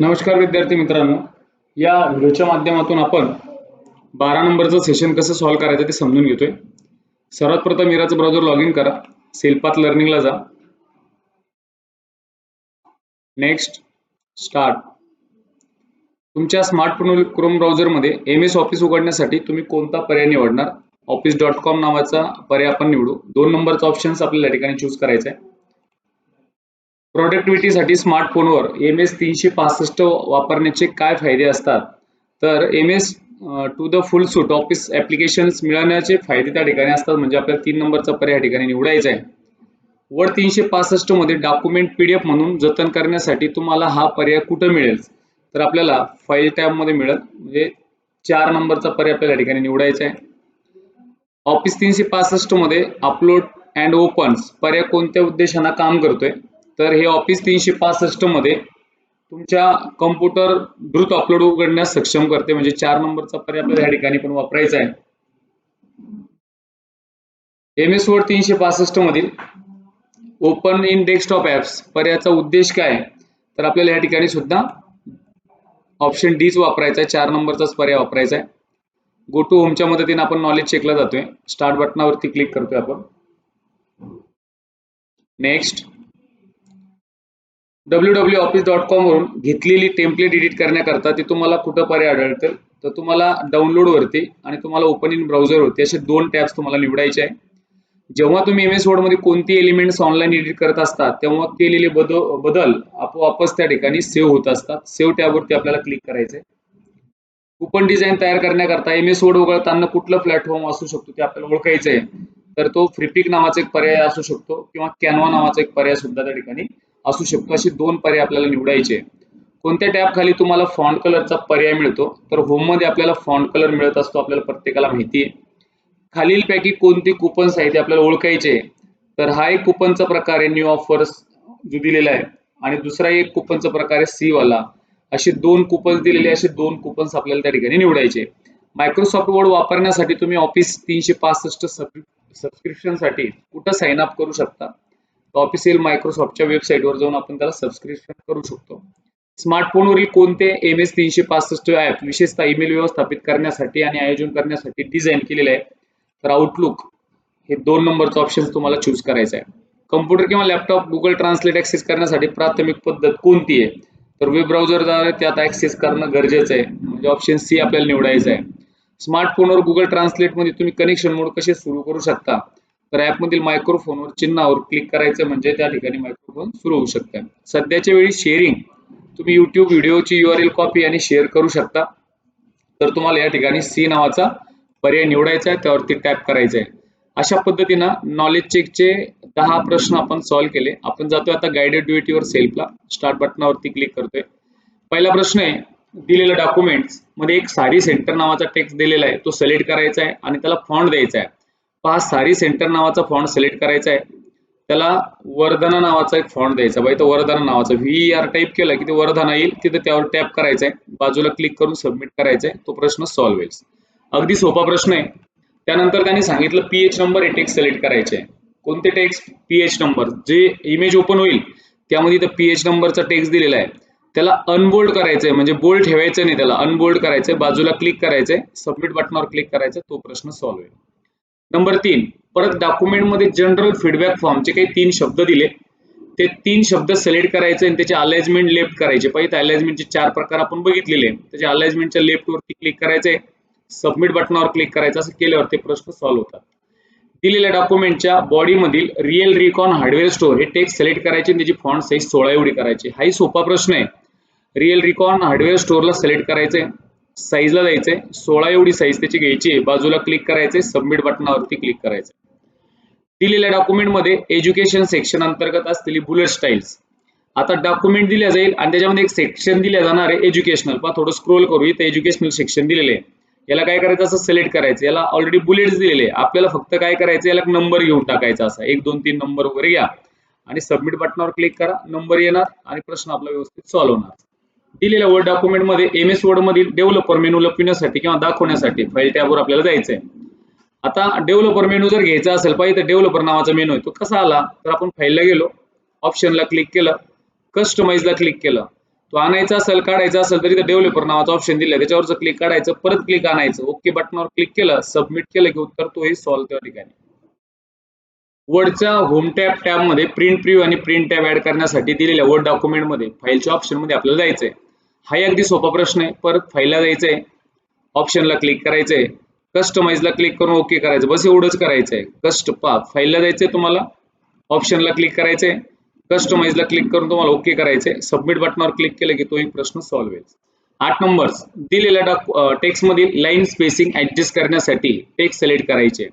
नमस्कार विद्यार्थी मित्रांनो. या व्हिडिओच्या माध्यमातून आपण बारा नंबरचं सेशन कसं सॉल्व्ह करायचं ते समजून घेतोय. सर्वात प्रथम इराचं ब्राउझर लॉग इन करा सेल्पात लर्निंगला जा. नेक्स्ट स्टार्ट तुमच्या स्मार्टफोन क्रोम ब्राउझरमध्ये एम एस ऑफिस उघडण्यासाठी तुम्ही कोणता पर्याय निवडणार? ऑफिस डॉट कॉम नावाचा पर्याय आपण निवडू. दोन नंबरचा ऑप्शन्स आपल्याला ठिकाणी चूज करायचा आहे प्रोडक्टिव्हिटीसाठी स्मार्टफोनवर एम एस तीनशे पासष्ट वापरण्याचे काय फायदे असतात? तर M S to the full suite office applications मिळवण्याचे फायदे त्या ठिकाणी असतात. म्हणजे आपल्याला तीन नंबरचा पर्याय या ठिकाणी निवडायचा आहे. वर तीनशे पासष्टमध्ये डॉक्युमेंट पी डी एफ म्हणून जतन करण्यासाठी तुम्हाला हा पर्याय कुठं मिळेल? तर आपल्याला फाईल टॅबमध्ये मिळेल. म्हणजे चार नंबरचा पर्याय आपल्याला या ठिकाणी निवडायचा आहे. ऑफिस तीनशे पासष्टमध्ये अपलोड अँड ओपन्स पर्याय कोणत्या उद्देशानं काम करतोय? तर हे ऑफिस तीनशे पासष्टमध्ये तुमच्या कम्प्युटर द्रुत अपलोड उघडण्यास सक्षम करते. म्हणजे चार नंबरचा पर्याय आपल्याला या ठिकाणी पण वापरायचा आहे. एम एस वर्ड तीनशे पासष्ट मधील ओपन इन डेस्कटॉप ऍप्स पर्यायाचा उद्देश काय? आहे? तर आपल्याला या ठिकाणी सुद्धा ऑप्शन डीच वापरायचा आहे. चार नंबरचाच पर्याय वापरायचा आहे. गो टू होमच्या मदतीने आपण नॉलेज चेकला जातोय. स्टार्ट बटनावरती क्लिक करतोय आपण. Next W W office dot com वरून घेतलेली टेम्पलेट एडिट करण्याकरता ते तुम्हाला कुठं पर्याय आढळतील तर तुम्हाला डाउनलोड वरती आणि तुम्हाला ओपन इन ब्राउझरवरती असे दोन टॅब्स तुम्हाला निवडायचे आहे. जेव्हा तुम्ही एम एस वर्डमध्ये कोणती एलिमेंट्स ऑनलाईन एडिट करत असतात तेव्हा केलेले बद बदल आपोआपच त्या ठिकाणी सेव्ह होत असतात. सेव्ह टॅबवरती आपल्याला क्लिक करायचंय. कुपन डिझाईन तयार करण्याकरता एम एस वर्ड वगळताना कुठलं प्लॅटफॉर्म असू शकतो ते आपल्याला ओळखायचं आहे तर तो फ्रीपिक नावाचा एक पर्याय असू शकतो किंवा कॅनवा नावाचा एक पर्याय सुद्धा त्या ठिकाणी असू शकतो. असे दोन पर्याय आपल्याला निवडायचे. कोणत्या टॅब खाली तुम्हाला फॉन्ट कलरचा पर्याय मिळतो? तर होममध्ये आपल्याला फॉन्ट कलर मिळत असतो आपल्याला प्रत्येकाला माहिती आहे. खालीलपैकी कोणते कुपन्स आहेत ते आपल्याला ओळखायचे तर हा एक कुपनचा प्रकार आहे न्यू ऑफर्स जो दिलेला आहे. आणि दुसरा एक कुपनचा प्रकार आहे सी वाला. असे दोन कुपन्स दिलेले असे दोन कुपन्स आपल्याला त्या ठिकाणी निवडायचे मायक्रोसॉफ्ट वर्ड वापरण्यासाठी तुम्ही ऑफिस तीनशे पासष्ट सबस्क्रिप्शनसाठी कुठं साइन अप करू शकता? ऑफिशियल मायक्रोसॉफ्टच्या वेबसाईटवर जाऊन आपण त्याला सबस्क्रिप्शन करू शकतो. स्मार्टफोनवरील कोणते एम एस तीनशे पासष्ट ऍप विशेषतः ईमेल व्यवस्थापित करण्यासाठी आणि आयोजन करण्यासाठी डिझाईन केलेले आहे तर आउटलुक हे दोन नंबरचं ऑप्शन तुम्हाला चूज करायचा आहे कम्प्युटर किंवा लॅपटॉप गुगल ट्रान्सलेट ऍक्सेस करण्यासाठी प्राथमिक पद्धत कोणती आहे? तर वेब ब्राउझरद्वारे त्यात ऍक्सेस करणं गरजेचं आहे. म्हणजे ऑप्शन सी आपल्याला निवडायचं आहे. स्मार्टफोनवर गुगल ट्रान्सलेटमध्ये तुम्ही कनेक्शन मोड कसे सुरू करू शकता? तर ऍपमधील मायक्रोफोनवर चिन्हावर क्लिक करायचं म्हणजे त्या ठिकाणी मायक्रोफोन सुरू होऊ शकते. सध्याच्या वेळी शेअरिंग तुम्ही युट्यूब व्हिडिओची यू आर एल कॉपी आणि शेअर करू शकता. तर तुम्हाला या ठिकाणी सी नावाचा पर्याय निवडायचा आहे त्यावरती टॅप करायचं आहे अशा पद्धतीनं नॉलेज चेकचे दहा प्रश्न आपण सॉल्व्ह केले. आपण जातोय आता गायडेड ड्युटीवर सेल्फला स्टार्ट बटनावरती क्लिक करतोय. पहिला प्रश्न आहे दिलेलं डॉक्युमेंट्समध्ये एक सारी सेंटर नावाचा टेक्स्ट दिलेला आहे. तो सिलेक्ट करायचा आहे आणि त्याला फॉन्ट द्यायचा आहे. पहा सारी सेंटर नावाचा फॉन्ट सिलेक्ट करायचा आहे. त्याला वर्धना नावाचा एक फॉन्ट द्यायचा बाई तो वर्धना नावाचा व्ही आर टाईप केला की ते वर्धना येईल तिथे त्यावर टॅप करायचा आहे बाजूला क्लिक करून सबमिट करायचंय. तो प्रश्न सॉल्व्ह होईल. अगदी सोपा प्रश्न आहे. त्यानंतर त्यांनी सांगितलं पीएच नंबर हे टेक्स्ट सिलेक्ट करायचे कोणते टेक्स्ट पीएच नंबर जे इमेज ओपन होईल त्यामध्ये इथं पीएच नंबरचा टेक्स्ट दिलेला आहे. त्याला अनबोल्ड करायचंय म्हणजे बोल्ड ठेवायचं नाही त्याला. अनबोल्ड करायचंय बाजूला क्लिक करायचंय. सबमिट बटनावर क्लिक करायचं तो प्रश्न सॉल्व्ह होईल. नंबर तीन परत डॉक्युमेंटमध्ये जनरल फीडबॅक फॉर्मचे काही तीन शब्द दिले. ते तीन शब्द सिलेक्ट करायचे आणि त्याचे अलाइजमेंट लेफ्ट करायचे. पहिले अलाइजमेंटचे चार प्रकार आपण बघितलेले. त्याच्या अलाइजमेंटच्या लेफ्ट वरती क्लिक करायचे. सबमिट बटनावर क्लिक करायचं. असं केल्यावर ते प्रश्न सॉल्व्ह होतात. दिलेल्या डॉक्युमेंटच्या बॉडीमधील रिअल रिकॉन हार्डवेअर स्टोअर हे टेक्स्ट सिलेक्ट करायचे आणि त्याची फॉन्ट साईज सोळा एवढी करायची. हाही सोपा प्रश्न आहे. रिअल रिकॉन हार्डवेअर स्टोअरला सिलेक्ट करायचे. साईजला जायचंय सोळा एवढी साईज त्याची घ्यायची बाजूला क्लिक करायचंय सबमिट बटनावरती क्लिक करायचं. दिलेल्या डॉक्युमेंटमध्ये एज्युकेशन सेक्शन अंतर्गत असलेली बुलेट स्टाईल्स आता डॉक्युमेंट दिल्या जाईल आणि त्याच्यामध्ये एक सेक्शन दिल्या जाणार आहे एज्युकेशनल पहा थोडं स्क्रोल करू. इथं एज्युकेशनल सेक्शन दिलेले आहे. याला काय करायचं? असं सिलेक्ट करायचं. याला ऑलरेडी बुलेट्स दिलेले आपल्याला फक्त काय करायचं? याला नंबर घेऊन टाकायचा असा. एक दोन तीन नंबर वगैरे घ्या. आणि सबमिट बटनावर क्लिक करा. नंबर येणार आणि प्रश्न आपला व्यवस्थित सॉल्व्ह होणार. दिलेल्या वर्ड डॉक्युमेंटमध्ये एम एस वर्ड मधील डेव्हलपर मेनू लपविण्यासाठी किंवा दाखवण्यासाठी फाईल टॅबवर आपल्याला जायचंय. आता डेव्हलपर मेनू जर घ्यायचा असेल पाहिजे तर डेव्हलपर नावाचा मेनू आहे. तो कसा आला? तर आपण फाईलला गेलो. ऑप्शनला क्लिक केलं. कस्टमाइजला क्लिक केलं. तो आणायचा असेल काढायचा असेल तरी डेव्हलपर नावाचा ऑप्शन दिला त्याच्यावरचं क्लिक काढायचं परत क्लिक आणायचं ओके बटनावर क्लिक केलं सबमिट केलं की उत्तर तो हे सॉल्व त्या ठिकाणी. वर्डच्या होम टॅब टॅबमध्ये प्रिंट प्रिव्ह्यू आणि प्रिंट टॅब ऍड करण्यासाठी दिलेल्या वर्ड डॉक्युमेंटमध्ये फाईलच्या ऑप्शनमध्ये आपल्याला जायचंय. हा अगदी सोपा प्रश्न आहे. परत फाईलला जायचंय. ऑप्शनला क्लिक करायचंय. कस्टमाइजला क्लिक करून ओके करायचं. बस एवढंच करायचंय. कस्ट पा फाईलला जायचंय तुम्हाला. ऑप्शनला क्लिक करायचंय. कस्टमाइजला क्लिक करून तुम्हाला ओके करायचंय. सबमिट बटनावर क्लिक केलं की तो एक प्रश्न सॉल्व्ह होईल. आठ नंबर दिलेल्या टेक्स्ट मधील लाईन स्पेसिंग ऍडजस्ट करण्यासाठी टेक्स्ट सिलेक्ट करायचे.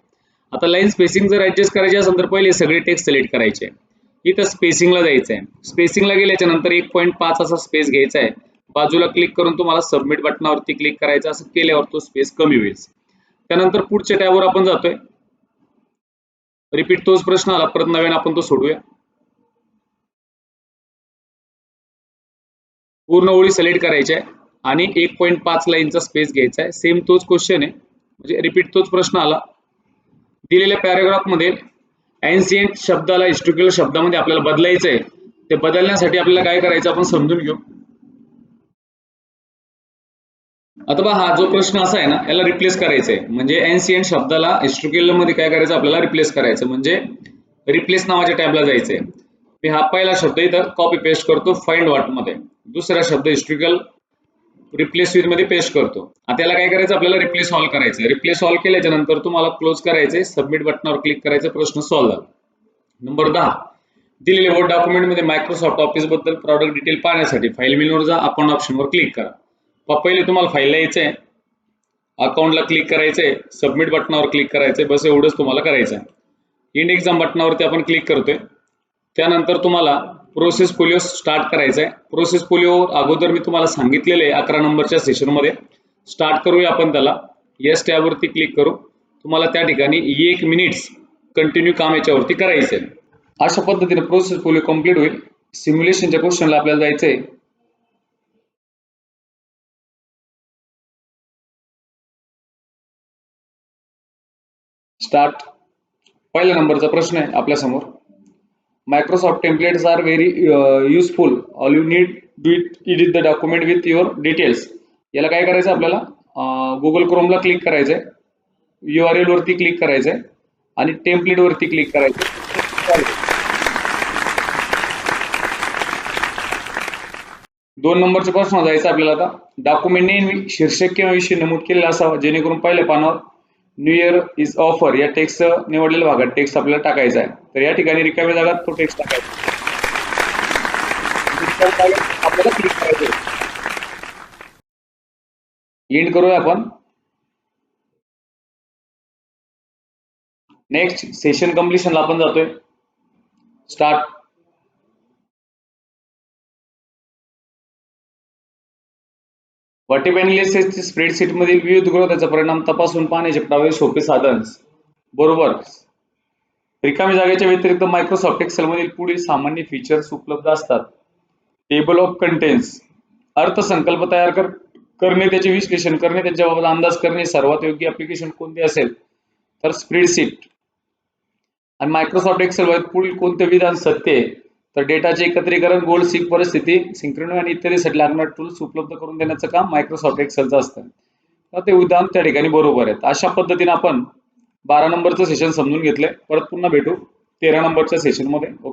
आता लाईन स्पेसिंग जर ऍडजस्ट करायची असेल तर पहिले सगळे टेक्स्ट सिलेक्ट करायचे. इथं स्पेसिंगला जायचं आहे स्पेसिंगला गेल्याच्यानंतर एक पॉईंट पाच असा स्पेस घ्यायचा आहे. बाजूला क्लिक करून तुम्हाला सबमिट बटनावरती क्लिक करायचं असं केल्यावर तो स्पेस कमी होईल. त्यानंतर पुढच्या टॅबवर आपण जातोय. रिपीट तोच प्रश्न आला परत नव्याने आपण तो सोडूया. पूर्ण ओळी सिलेक्ट करायच्या आहे आणि एक पॉईंट पाच लाईनचा स्पेस घ्यायचा आहे. सेम तोच क्वेश्चन आहे. म्हणजे रिपीट तोच प्रश्न आला. दिलेल्या पॅराग्राफमध्ये एन्सियंट शब्दाला हिस्टोरिकल शब्दामध्ये आपल्याला बदलायचं आहे ते बदलण्यासाठी आपल्याला काय करायचं आपण समजून घेऊ. आता हा जो प्रश्न असा आहे ना याला रिप्लेस करायचा आहे म्हणजे एनसीएन शब्दाला हिस्ट्रिकलमध्ये काय करायचं? आपल्याला रिप्लेस करायचं. म्हणजे रिप्लेस नावाच्या टॅबला जायचंय. मी हा पहिला शब्द इथं कॉपी पेस्ट करतो फाइंड वाटमध्ये. दुसरा शब्द हिस्ट्रिकल रिप्लेस विथमध्ये पेस्ट करतो. आता याला काय करायचं? आपल्याला रिप्लेस ऑल करायचं रिप्लेस ऑल केल्याच्यानंतर तुम्हाला क्लोज करायचे सबमिट बटनावर क्लिक करायचं प्रश्न सॉल्व्ह झाला. नंबर दहा. दिलेले वर्ड डॉक्युमेंटमध्ये मायक्रोसॉफ्ट ऑफिसबद्दल प्रॉडक्ट डिटेल पाहण्यासाठी फाईल मेनूवर जा अकाउंट ऑप्शनवर क्लिक करा. पहिले तुम्हाला फाईलला यायचंय. अकाउंटला क्लिक करायचंय. सबमिट बटनावर क्लिक करायचंय. बस एवढंच तुम्हाला करायचं आहे इंड एक्झाम बटनावरती आपण क्लिक करतोय. त्यानंतर तुम्हाला प्रोसेस पोलिओ स्टार्ट करायचा आहे प्रोसेस पोलिओ अगोदर मी तुम्हाला सांगितलेलं आहे अकरा नंबरच्या सेशनमध्ये स्टार्ट करूया आपण त्याला. येस टॅबवरती क्लिक करू. तुम्हाला त्या ठिकाणी एक मिनिट्स कंटिन्यू काम याच्यावरती करायचं आहे अशा पद्धतीने प्रोसेस पोलिओ कंप्लीट होईल. सिम्युलेशनच्या क्वेश्चनला आपल्याला जायचं आहे स्टार्ट पहिल्या नंबरचा प्रश्न आहे आपल्यासमोर. Microsoft are very useful all you need you need do the edit with your details याला काय करायचं आपल्याला? गुगल क्रोमला क्लिक करायचंय यू आर एल वरती क्लिक करायचंय. आणि टेम्पलेट वरती क्लिक करायचं दोन नंबरचा प्रश्न जायचं आपल्याला आता. डॉक्युमेंटने शीर्षक किंवा विषय नमूद केलेला असावा जेणेकरून पहिल्या पानावर न्यू इयर इज ऑफर या टेक्स्ट निवडलेल्या भागात टेक्स्ट आपल्याला टाकायचा आहे. तर या ठिकाणी रिकाम्या जागात तो टेक्स्ट टाकायचा आपल्याला क्लिक करायचं एंड करूया आपण. नेक्स्ट सेशन कम्प्लिशनला आपण जातोय. स्टार्ट व्हॉटिप अनालिसिसचे स्प्रेडशीटमधील विविध ग्रोथाचा परिणाम तपासून पाहण्याचे प्रभावी सोपे साधन. बरोबर. रिकामी जागेच्या व्यतिरिक्त मायक्रोसॉफ्ट एक्सेल मधील पुढील सामान्य फीचर्स उपलब्ध असतात. टेबल ऑफ कंटेंट्स अर्थसंकल्प तयार कर करणे त्याचे विश्लेषण करणे त्यांच्याबाबत अंदाज करणे सर्वात योग्य ऍप्लिकेशन कोणते असेल? तर स्प्रेडशीट आणि मायक्रोसॉफ्ट एक्सेल पुढील कोणते विधान सत्य आहे? तर डेटाचे एकत्रीकरण गोल सीक परिस्थिती सिंक्रोनो आणि इत्यादीसाठी लागणारे टूल्स उपलब्ध करून देण्याचं काम मायक्रोसॉफ्ट एक्सेलचं असतं. तर ते उदाहरण त्या ठिकाणी बरोबर आहेत. अशा पद्धतीने आपण बारा नंबरचं सेशन समजून घेतलंय. परत पुन्हा भेटू तेरा नंबरच्या सेशनमध्ये